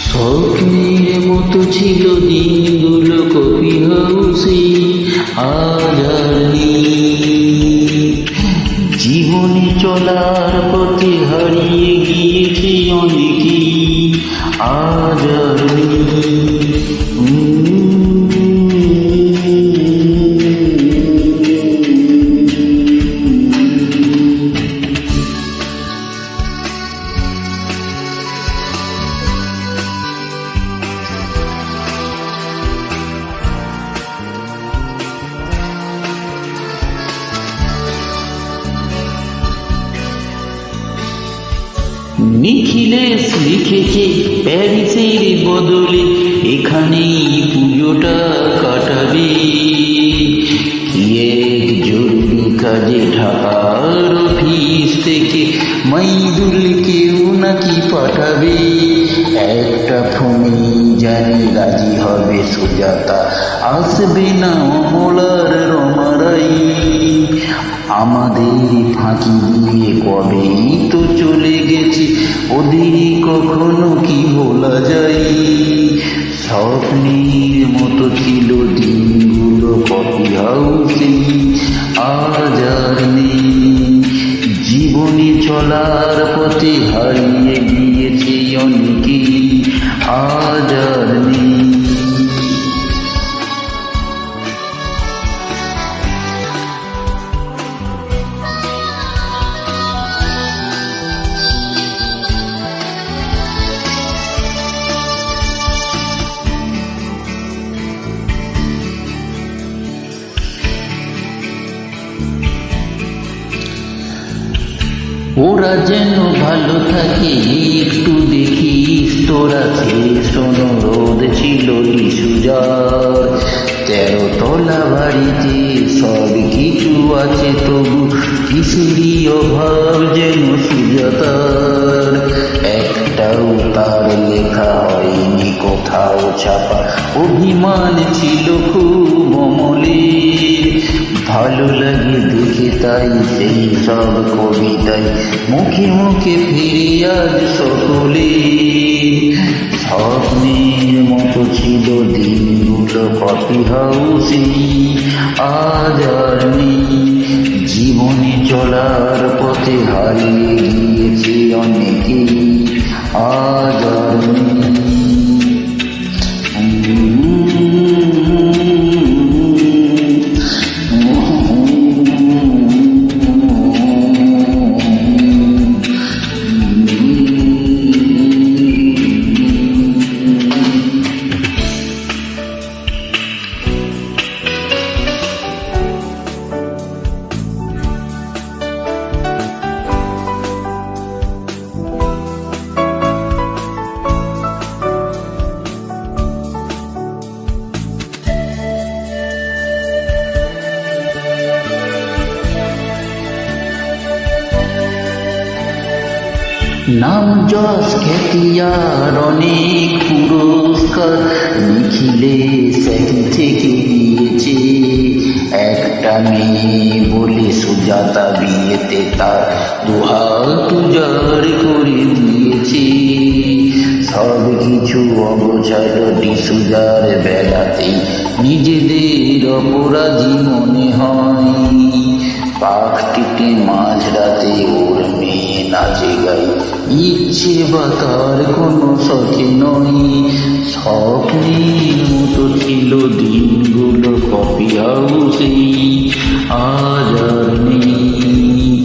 স্বপ্নের মতো ছিল দিনগুলো কফি হাউসে আজ। জীবনে চলার পথে হারিয়ে গিয়েছে অনেকেই আজ নিখিলেশ লিখেছে প্যারিসের বদলে, এখানেই পুজোটা কাটাবে। জরুরি কাজে ঢাকার অফিস থেকে মাইদুলকেও নাকি পাঠাবে। একটা ফোনে জানি রাজি হবে সুজাতা, আসবে না অমলার রমারাই। আমাদের ফাঁকি দিয়ে কবেই তো ওদের কখনো কি বলা যায়? স্বপ্নের মতো ছিল দিনগুলো কফি হাউসে, আজ আর নেই। জীবনে চলার পথে হারিয়ে গিয়েছে অনেকেই আজ আর নেই। ওরা যেন ভালো থাকে, একটু দেখিস তোরা শেষ অনুরোধ ছিল সুজার তেরো তলা বাড়িতে সব কিছু আছে, তবু কিসেরই অভাব যেন সুজাতার। একটাও তার লেখা হয়নি, কোথাও ছাপা। অভিমান ছিল খুব অমলের ভালো লাগে দেখে তাই সেই সব কবিতায় মুখে মুখে ফিরে আজ সকলে। স্বপ্নের মতো ছিল দিনগুলো কফি হাউসে, আজ আর জীবনে চলার পথে হারিয়ে গিয়েছে অনেকেই, আজ আর নেই। নাম যশ খ্যাতি আর অনেক পুরস্কার। নিখিলে সেখান থেকে দিয়েছে একটা মেয়ে বলে সুজাতা বিয়েতে তার দুহাত উজাড় করে দিয়েছে। সব কিছু অগোছালো ডিসুজার বেলাতেই নিজেদের অপরাধী মনে হয়। পাখটিকে মাঝরাতে মেয়ে নাচে গাই ইচ্ছে বা তার কোনো শখে নয় স্বপ্নের মতো ছিল দিনগুলো কফি হাউসে। আজ আর নেই।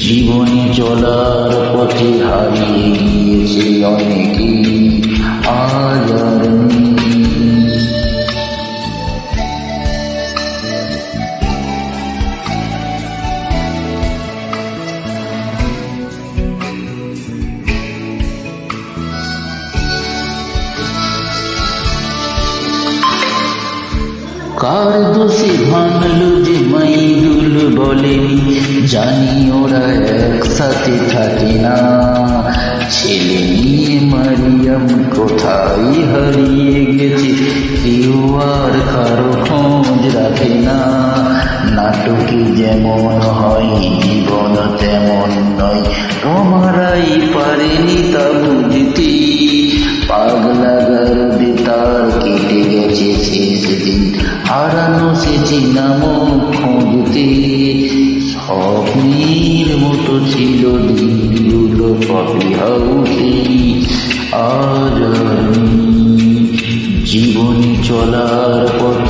জীবনে চলার পথে হারিয়ে গিয়েছে অনেকেই আজ আর কার দোষে ভাঙলো যে মাইদুল বলেনি জানি ওরা একসাথে থাকে না। ছেলে নিয়ে মারিয়াম কোথায় হারিয়ে গেছে? কেউ আর কারও খোঁজ রাখে না। নাটকে যেমন হয়, জীবন তেমন নয়। তোমারাই পারেনি তা বুঝতে। পাগলা গারদে তার কেটে গেছে শেষ দিন। হারানো সে চিনাম খুঁজতে। স্বপ্নের মতো ছিল দিনগুলো কফি হাউসে। আজ চলার পথে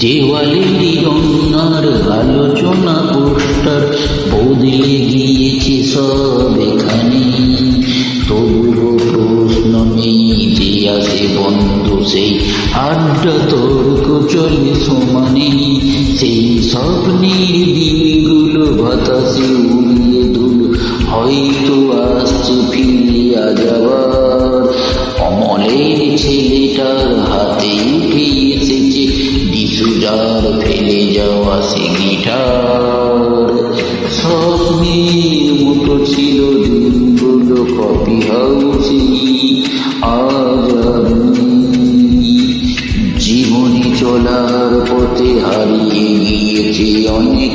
দেওয়ালেরই অন্যার আলোচনা পোস্টার বদলে গিয়েছে সব এখানে তবুও প্রশ্ন নেই যে আসে বন্ধ সেই আড্ডা তর্ক চলে সমানে। সেই স্বপ্নের দিনগুলো বাতাসে উড়িয়ে দুল হয়তো আসছে ফিরিয়া যাবার অমলের ছেলেটার হাতে যাওয়া সে গিটার স্বপ্নের মতো ছিল দিনগুলো কপি হাউসে আজ জীবনে চলার পথে হারিয়ে গিয়েছি অনেক